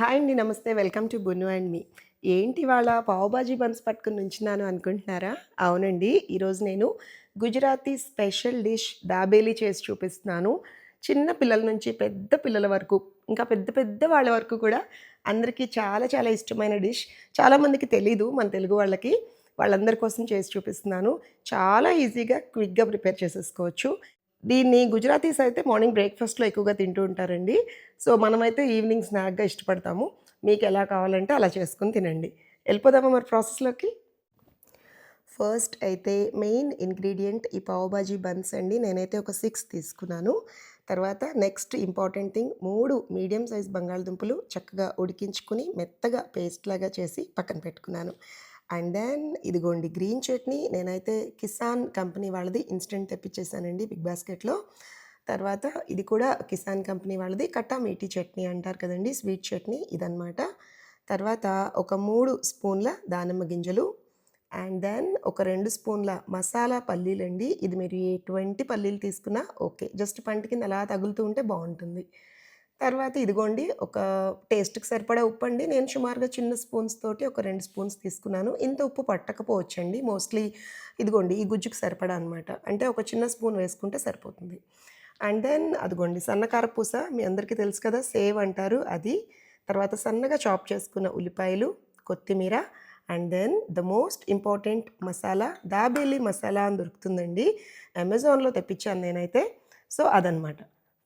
Hi అండి నమస్తే. Welcome to Bunnu and me. ఏంటి వాళ్ళ పావుబాజీ బన్స్ పట్టుకుని నుంచున్నాను అనుకుంటున్నారా? అవునండి ఈరోజు నేను గుజరాతీ స్పెషల్ డిష్ దాబేలీ చేసి చూపిస్తున్నాను. చిన్న పిల్లల నుంచి పెద్ద పిల్లల వరకు ఇంకా పెద్ద పెద్ద వాళ్ళ వరకు కూడా అందరికీ చాలా చాలా ఇష్టమైన డిష్. చాలామందికి తెలీదు మన తెలుగు వాళ్ళకి. వాళ్ళందరి కోసం చేసి చూపిస్తున్నాను. చాలా ఈజీగా క్విక్గా ప్రిపేర్ చేసేసుకోవచ్చు. దీన్ని గుజరాతీస్ అయితే మార్నింగ్ బ్రేక్ఫాస్ట్లో ఎక్కువగా తింటూ ఉంటారండి. సో మనమైతే ఈవినింగ్ స్నాక్గా ఇష్టపడతాము. మీకు ఎలా కావాలంటే అలా చేసుకుని తినండి. వెళ్ళిపోదామా మరి ప్రాసెస్లోకి? ఫస్ట్ అయితే మెయిన్ ఇంగ్రీడియంట్ ఈ పావుబాజీ బన్స్ అండి. నేనైతే ఒక సిక్స్ తీసుకున్నాను. తర్వాత నెక్స్ట్ ఇంపార్టెంట్ థింగ్ మూడు మీడియం సైజ్ బంగాళదుంపలు చక్కగా ఉడికించుకుని మెత్తగా పేస్ట్ లాగా చేసి పక్కన పెట్టుకున్నాను. అండ్ దెన్ ఇదిగోండి గ్రీన్ చట్నీ. నేనైతే కిసాన్ కంపెనీ వాళ్ళది ఇన్స్టెంట్ తెప్పించేసానండి బిగ్ బాస్కెట్లో. తర్వాత ఇది కూడా కిసాన్ కంపెనీ వాళ్ళది కట్టా మీటి చట్నీ అంటారు కదండి స్వీట్ చట్నీ ఇదనమాట తర్వాత ఒక మూడు స్పూన్ల దానిమ్మ గింజలు అండ్ దెన్ ఒక రెండు స్పూన్ల మసాలా పల్లీలండి. ఇది మీరు ఎటువంటి పల్లీలు తీసుకున్నా ఓకే. జస్ట్ పంట కింద అలా తగులుతూ ఉంటే బాగుంటుంది. తర్వాత ఇదిగోండి ఒక టేస్ట్కి సరిపడా ఉప్పు అండి నేను సుమారుగా చిన్న స్పూన్స్ తోటి ఒక రెండు స్పూన్స్ తీసుకున్నాను. ఇంత ఉప్పు పట్టకపోవచ్చండి. మోస్ట్లీ ఇదిగోండి ఈ గుజ్జుకి సరిపడా అనమాట అంటే ఒక చిన్న స్పూన్ వేసుకుంటే సరిపోతుంది. అండ్ దెన్ అదిగోండి సన్నకార పూస మీ అందరికీ తెలుసు కదా సేవ్ అంటారు అది. తర్వాత సన్నగా చాప్ చేసుకున్న ఉల్లిపాయలు కొత్తిమీర and then the most important masala dabeli masala అని దొరుకుతుందండి. అమెజాన్లో తెప్పించాను నేనైతే. సో అదనమాట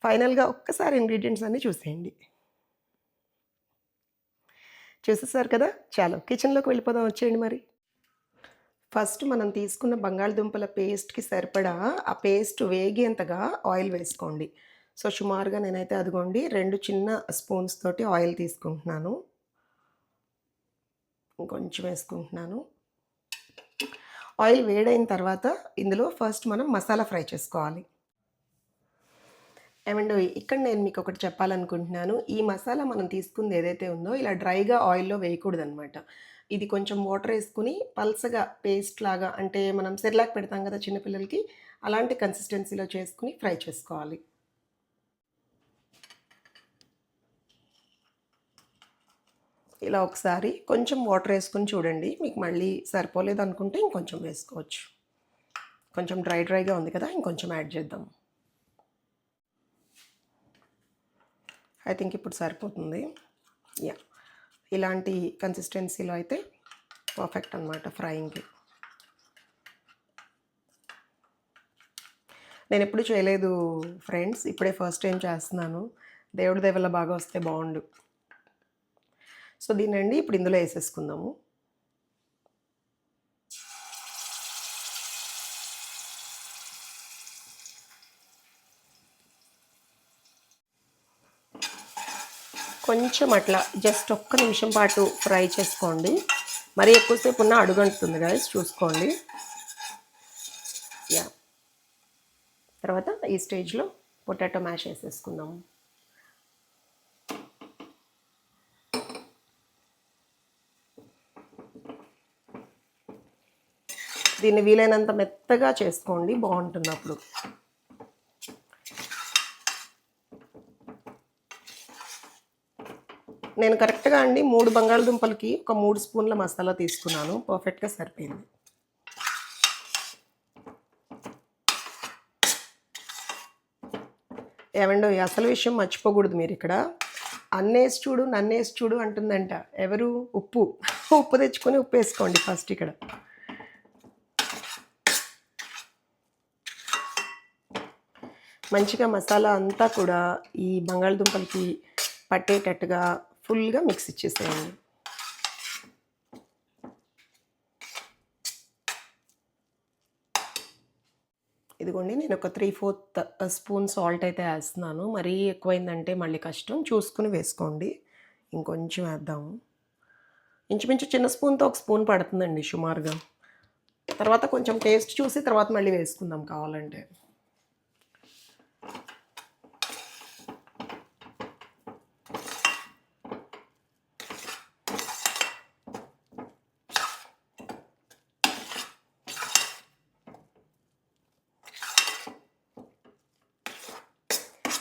ఫైనల్గా ఒక్కసారి ఇంగ్రీడియంట్స్ అన్నీ చూసేయండి. చూసేసారు కదా? చాలు కిచెన్లోకి వెళ్ళిపోదాం వచ్చేయండి మరి. ఫస్ట్ మనం తీసుకున్న బంగాళదుంపల పేస్ట్కి సరిపడా ఆ పేస్ట్ వేగేంతగా ఆయిల్ వేసుకోండి. సో సుమారుగా నేనైతే అదిగోండి రెండు చిన్న స్పూన్స్ తోటి ఆయిల్ తీసుకుంటున్నాను. ఇంకొంచెం వేసుకుంటున్నాను. ఆయిల్ వేడైన తర్వాత ఇందులో ఫస్ట్ మనం మసాలా ఫ్రై చేసుకోవాలి. ఏమండో ఇక్కడ నేను మీకు ఒకటి చెప్పాలనుకుంటున్నాను. ఈ మసాలా మనం తీసుకుంది ఏదైతే ఉందో ఇలా డ్రైగా ఆయిల్లో వేయకూడదనమాట ఇది కొంచెం వాటర్ వేసుకుని పల్సగా పేస్ట్ లాగా అంటే మనం సెర్లాక్ పెడతాం కదా చిన్నపిల్లలకి అలాంటి కన్సిస్టెన్సీలో చేసుకుని ఫ్రై చేసుకోవాలి. ఇలా ఒకసారి కొంచెం వాటర్ వేసుకుని చూడండి. మీకు మళ్ళీ సరిపోలేదు అనుకుంటే ఇంకొంచెం వేసుకోవచ్చు. కొంచెం డ్రై డ్రైగా ఉంది కదా ఇంకొంచెం యాడ్ చేద్దాం. ఐ థింక్ ఇప్పుడు సరిపోతుంది. యా ఇలాంటి కన్సిస్టెన్సీలో అయితే పర్ఫెక్ట్ అనమాట ఫ్రైయింగ్కి నేను ఎప్పుడు చేయలేదు ఫ్రెండ్స్ ఇప్పుడే ఫస్ట్ టైం చేస్తున్నాను. దేవుడి దేవల్ల బాగా వస్తే బాగుండు. సో దీనండి ఇప్పుడు ఇందులో వేసేసుకుందాము. కొంచెం అట్లా జస్ట్ ఒక్క నిమిషం పాటు ఫ్రై చేసుకోండి. మరి ఎక్కువసేపు ఉన్న అడుగంటుంది గాయస్ చూసుకోండి. యా తర్వాత ఈ స్టేజ్లో పొటాటో మ్యాష్ వేసేసుకుందాం. దీన్ని వీలైనంత మెత్తగా చేసుకోండి బాగుంటుంది అప్పుడు. నేను కరెక్ట్గా అండి మూడు బంగాళదుంపలకి ఒక మూడు స్పూన్ల మసాలా తీసుకున్నాను. పర్ఫెక్ట్గా సరిపోయింది. ఏమండో ఈ అసలు విషయం మర్చిపోకూడదు మీరు ఇక్కడ. అన్నేసి చూడు నన్నేసి చూడు అంటుందంట. ఎవరు? ఉప్పు. ఉప్పు తెచ్చుకొని ఉప్పు వేసుకోండి ఫస్ట్ ఇక్కడ. మంచిగా మసాలా అంతా కూడా ఈ బంగాళదుంపలకి పట్టేటట్టుగా ఫుల్గా మిక్స్ ఇచ్చేసేయండి. ఇదిగోండి నేను ఒక త్రీ ఫోర్త్ స్పూన్ సాల్ట్ అయితే వేస్తున్నాను. మరీ ఎక్కువైందంటే మళ్ళీ కష్టం. చూసుకుని వేసుకోండి. ఇంకొంచెం వేద్దాము ఇంచుమించు చిన్న స్పూన్తో ఒక స్పూన్ పడుతుందండి సుమారుగా. తర్వాత కొంచెం టేస్ట్ చూసి తర్వాత మళ్ళీ వేసుకుందాం కావాలంటే.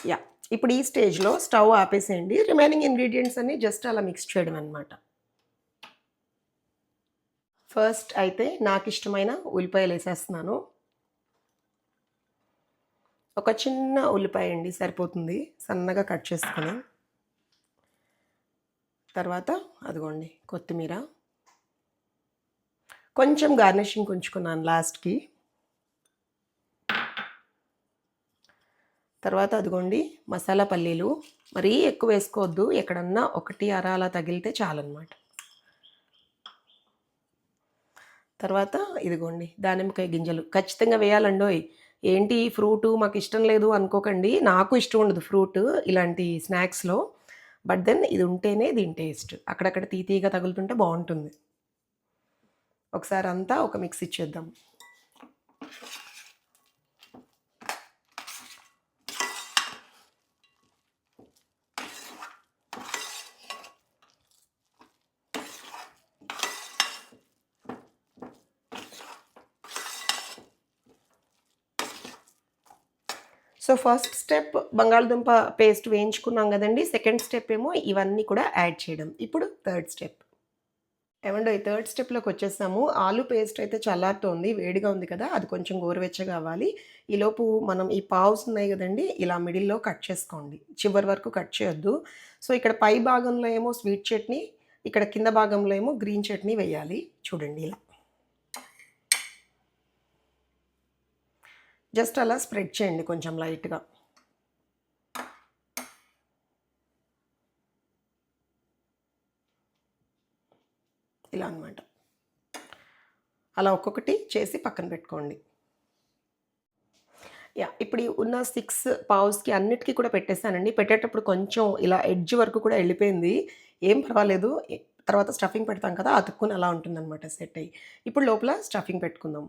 యా. ఇప్పుడు ఈ స్టేజ్లో స్టవ్ ఆపేసేయండి. రిమైనింగ్ ఇంగ్రీడియంట్స్ అన్ని జస్ట్ అలా మిక్స్ చేయడం అనమాట ఫస్ట్ అయితే నాకు ఇష్టమైన ఉల్లిపాయలు వేసేస్తున్నాను. ఒక చిన్న ఉల్లిపాయ అండి సరిపోతుంది. సన్నగా కట్ చేసుకుని. తర్వాత అదిగోండి కొత్తిమీర. కొంచెం గార్నిషింగ్ ఉంచుకున్నాను లాస్ట్కి. తర్వాత అదిగోండి మసాలా పల్లీలు. మరీ ఎక్కువ వేసుకోవద్దు. ఎక్కడన్నా ఒకటి అర అలా తగిలితే చాలన్నమాట. తర్వాత ఇదిగోండి దానిమ్మకాయ గింజలు. ఖచ్చితంగా వేయాలండోయ్ ఏంటి ఫ్రూటు ఫ్రూట్? మాకు ఇష్టం లేదు అనుకోకండి. నాకు ఇష్టం ఉండదు ఫ్రూట్ ఇలాంటి స్నాక్స్లో. బట్ దెన్ ఇది ఉంటేనే దీని టేస్ట్. అక్కడక్కడ తీతీగా తగులుతుంటే బాగుంటుంది. ఒకసారి అంతా ఒక మిక్స్ ఇచ్చేద్దాం. సో ఫస్ట్ స్టెప్ బంగాళదుంప పేస్ట్ వేయించుకున్నాం కదండి. సెకండ్ స్టెప్ ఏమో ఇవన్నీ కూడా యాడ్ చేయడం. ఇప్పుడు థర్డ్ స్టెప్ ఏమండో ఈ థర్డ్ స్టెప్లోకి వచ్చేసాము. ఆలు పేస్ట్ అయితే చల్లారుతోంది వేడిగా ఉంది కదా అది కొంచెం గోరువెచ్చగా అవ్వాలి. ఈలోపు మనం ఈ పావుస్ ఉన్నాయి కదండి ఇలా మిడిల్లో కట్ చేసుకోండి. చివరి వరకు కట్ చేయొద్దు. సో ఇక్కడ పై భాగంలో ఏమో స్వీట్ చట్నీ ఇక్కడ కింద భాగంలో ఏమో గ్రీన్ చట్నీ వేయాలి. చూడండి ఇలా. జస్ట్ అలా స్ప్రెడ్ చేయండి కొంచెం లైట్గా. ఇలా అనమాట అలా ఒక్కొక్కటి చేసి పక్కన పెట్టుకోండి. యా ఇప్పుడు ఈ ఉన్న సిక్స్ పావుస్కి అన్నిటికీ కూడా పెట్టేస్తానండి పెట్టేటప్పుడు కొంచెం ఇలా ఎడ్జ్ వరకు కూడా వెళ్ళిపోయింది. ఏం పర్వాలేదు. తర్వాత స్టఫింగ్ పెడతాం కదా అతుక్కుని అలా ఉంటుందన్నమాట సెట్ అయ్యి. ఇప్పుడు లోపల స్టఫింగ్ పెట్టుకుందాం.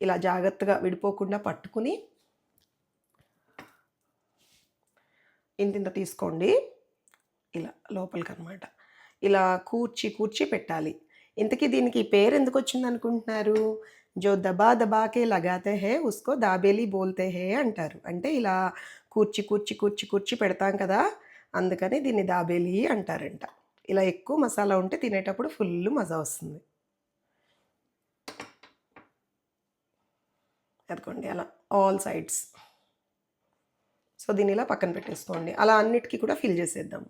ఇలా జాగ్రత్తగా విడిపోకుండా పట్టుకుని ఇంత ఇంత తీసుకోండి. ఇలా లోపలికి అనమాట ఇలా కూర్చి కూర్చి పెట్టాలి. ఇంతకీ దీనికి పేరు ఎందుకు వచ్చింది అనుకుంటున్నారు? జో దబా దబాకే లగాతే హే ఉస్కో దాబేలి బోల్తే హే అంటారు. అంటే ఇలా కూర్చి కూర్చి కూర్చి కూర్చి పెడతాం కదా అందుకని దీన్ని దాబేలి అంటారంట. ఇలా ఎక్కువ మసాలా ఉంటే తినేటప్పుడు ఫుల్ మజా వస్తుంది. అదిగోండి అలా ఆల్ సైడ్స్. సో దీన్ని ఇలా పక్కన పెట్టేసుకోండి. అలా అన్నిటికీ కూడా ఫిల్ చేసేద్దాం.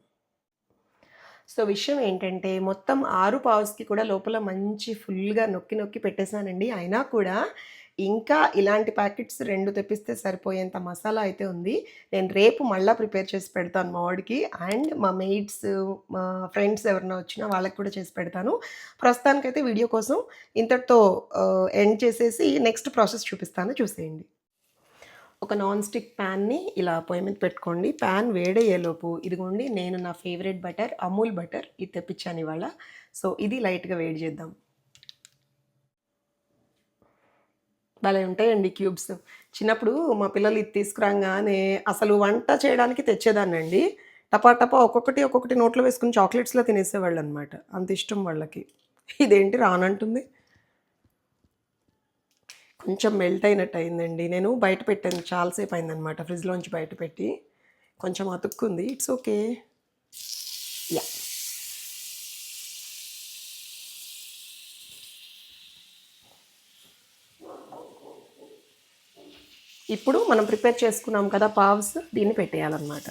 సో విషయం ఏంటంటే మొత్తం ఆరు పావుస్కి కూడా లోపల మంచి ఫుల్గా నొక్కి నొక్కి పెట్టేశానండి అయినా కూడా ఇంకా ఇలాంటి ప్యాకెట్స్ రెండు తెప్పిస్తే సరిపోయేంత మసాలా అయితే ఉంది. నేను రేపు మళ్ళీ ప్రిపేర్ చేసి పెడతాను మా వాడికి. అండ్ మా మెయిడ్స్ మా ఫ్రెండ్స్ ఎవరైనా వచ్చినా వాళ్ళకి కూడా చేసి పెడతాను. ప్రస్తుతానికైతే వీడియో కోసం ఇంతటితో ఎండ్ చేసేసి నెక్స్ట్ ప్రాసెస్ చూపిస్తాను. చూసేయండి. ఒక నాన్ స్టిక్ ప్యాన్ని ఇలా పొయ్యి మీద పెట్టుకోండి. ప్యాన్ వేడయ్యేలోపు ఇదిగోండి నేను నా ఫేవరెట్ బటర్ అమూల్ బటర్ ఇది తెప్పించాను ఇవాళ. సో ఇది లైట్గా వేడి చేద్దాం. భలే ఉంటాయండి క్యూబ్స్. చిన్నప్పుడు మా పిల్లలు ఇది తీసుకురాగానే అసలు వంట చేయడానికి తెచ్చేదాన్నండి. టపా టపా ఒక్కొక్కటి ఒక్కొక్కటి నోట్లో వేసుకుని చాక్లెట్స్లో తినేసేవాళ్ళు అనమాట అంత ఇష్టం వాళ్ళకి. ఇదేంటి రానంటుంది? కొంచెం మెల్ట్ అయినట్టు అయిందండి. నేను బయట పెట్టాను చాలాసేపు అయిందనమాట. ఫ్రిడ్జ్లోంచి బయట పెట్టి. కొంచెం అతుక్కుంది. ఇట్స్ ఓకే యా ఇప్పుడు మనం ప్రిపేర్ చేసుకున్నాం కదా పావ్స్ దీన్ని పెట్టేయాలన్నమాట.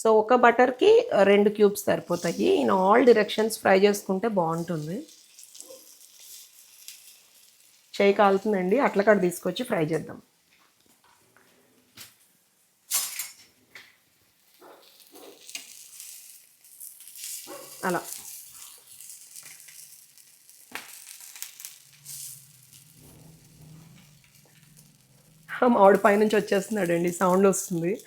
సో ఒక బటర్కి రెండు క్యూబ్స్ సరిపోతాయి. ఇన్ ఆల్ డిరెక్షన్స్ ఫ్రై చేసుకుంటే బాగుంటుంది. చేయి కాలుతుందండి అట్ల కాడ తీసుకొచ్చి ఫ్రై చేద్దాం. అలా. మామిడి పైనుంచి వచ్చేస్తున్నాడండి సౌండ్ వస్తుంది.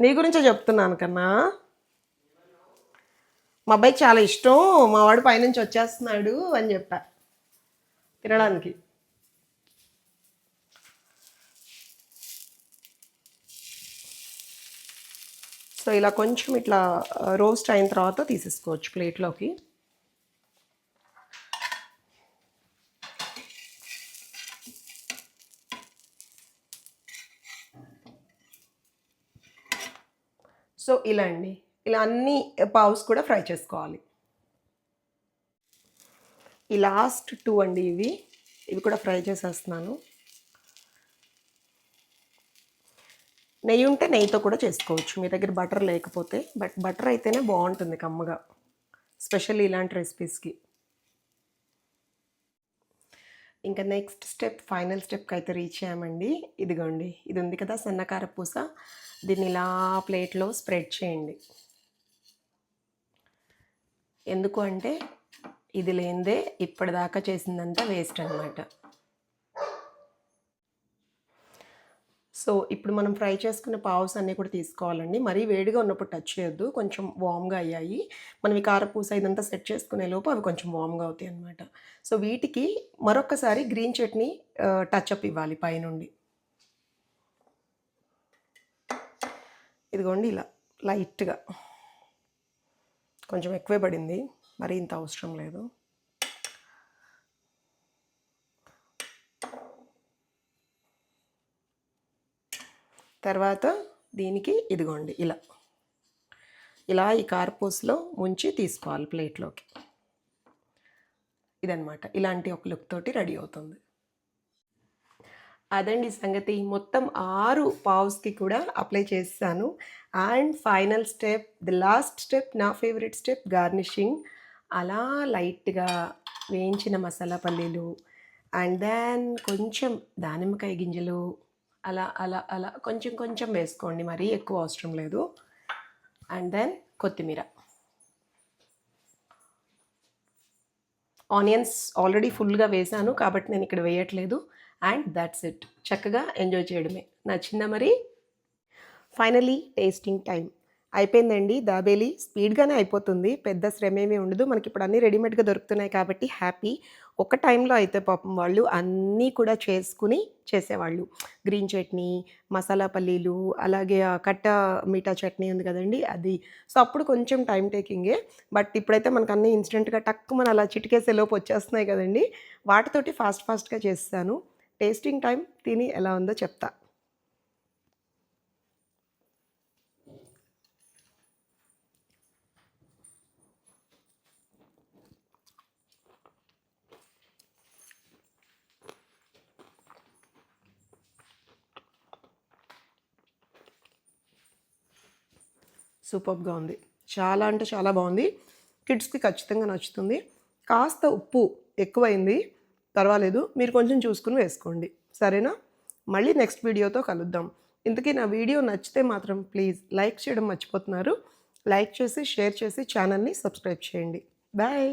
నీ గురించే చెప్తున్నాను కన్నా. మా అబ్బాయికి చాలా ఇష్టం మా వాడు పైనుంచి వచ్చేస్తున్నాడు అని చెప్పా. తినడానికి. సో ఇలా కొంచెం ఇట్లా రోస్ట్ అయిన తర్వాత తీసేసుకోవచ్చు ప్లేట్లోకి. సో ఇలా అండి. ఇలా అన్ని పావుస్ కూడా ఫ్రై చేసుకోవాలి. ఈ లాస్ట్ టూ అండి ఇవి. ఇవి కూడా ఫ్రై చేసేస్తున్నాను. నెయ్యి ఉంటే నెయ్యితో కూడా చేసుకోవచ్చు. మీ దగ్గర బటర్ లేకపోతే బట్ బటర్ అయితేనే బాగుంటుంది కమ్మగా. స్పెషల్లీ ఇలాంటి రెసిపీస్కి. ఇంకా నెక్స్ట్ స్టెప్ ఫైనల్ స్టెప్కి అయితే రీచ్ అయ్యామండి. ఇదిగోండి. ఇది ఉంది కదా సన్నకార పూస దీన్ని ఇలా ప్లేట్లో స్ప్రెడ్ చేయండి. ఎందుకు అంటే ఇది లేనిదే ఇప్పటిదాకా చేసిందంతా వేస్ట్ అనమాట సో ఇప్పుడు మనం ఫ్రై చేసుకున్న పావుస్ అన్నీ కూడా తీసుకోవాలండి. మరీ వేడిగా ఉన్నప్పుడు టచ్ చేయొద్దు. కొంచెం వామ్గా అయ్యాయి. మనం ఈ కారపూస ఇదంతా సెట్ చేసుకునే లోపు అవి కొంచెం వామ్గా అవుతాయి అనమాట సో వీటికి మరొకసారి గ్రీన్ చట్నీ టచ్ అప్ ఇవ్వాలి పైనుండి. ఇదిగోండి ఇలా లైట్గా. కొంచెం ఎక్కువే పడింది. మరీ ఇంత అవసరం లేదు. తర్వాత దీనికి ఇదిగోండి ఇలా. ఇలా ఈ కార్పూస్లో ముంచి తీసుకోవాలి ప్లేట్లోకి. ఇదనమాట ఇలాంటి ఒక లుక్ తోటి రెడీ అవుతుంది. అదండి సంగతి. మొత్తం ఆరు పావ్స్కి కూడా అప్లై చేస్తాను. And final step the last step నా ఫేవరెట్ స్టెప్ గార్నిషింగ్. అలా లైట్గా వేయించిన మసాలా పల్లీలు. అండ్ దెన్ కొంచెం దానిమ్మకాయ గింజలు. అలా అలా అలా కొంచెం కొంచెం వేసుకోండి. మరీ ఎక్కువ అవసరం లేదు. అండ్ దెన్ కొత్తిమీర. ఆనియన్స్ ఆల్రెడీ ఫుల్గా వేసాను కాబట్టి నేను ఇక్కడ వేయట్లేదు. And that's it. చక్కగా ఎంజాయ్ చేయడమే. నచ్చిందా మరి ఫైనలీ టేస్టింగ్ టైం. అయిపోయిందండి దాబేలి. స్పీడ్గానే అయిపోతుంది. పెద్ద శ్రమ ఏమీ ఉండదు. మనకి ఇప్పుడు అన్నీ రెడీమేడ్గా దొరుకుతున్నాయి కాబట్టి హ్యాపీ. ఒక టైంలో అయితే పాపం వాళ్ళు అన్నీ కూడా చేసుకుని చేసేవాళ్ళు. గ్రీన్ చట్నీ మసాలా పల్లీలు అలాగే కట్ట మీఠా చట్నీ ఉంది కదండి అది. సో అప్పుడు కొంచెం టైం టేకింగే. బట్ ఇప్పుడైతే మనకు అన్నీ ఇన్స్టెంట్గా టక్కు మన అలా చిటికేసేలోపు వచ్చేస్తున్నాయి కదండి. వాటితోటి ఫాస్ట్ ఫాస్ట్గా చేస్తాను. టేస్టింగ్ టైం తిని ఎలా ఉందో చెప్తా. సూపర్గా ఉంది. చాలా అంటే చాలా బాగుంది. కిడ్స్కి ఖచ్చితంగా నచ్చుతుంది. కాస్త ఉప్పు ఎక్కువైంది. పర్వాలేదు మీరు కొంచెం చూసుకుని వేసుకోండి. సరేనా? మళ్ళీ నెక్స్ట్ వీడియోతో కలుద్దాం. ఇంతకీ నా వీడియో నచ్చితే మాత్రం ప్లీజ్ లైక్ చేయడం మర్చిపోతున్నారు. లైక్ చేసి షేర్ చేసి ఛానల్ని సబ్స్క్రైబ్ చేయండి. బాయ్!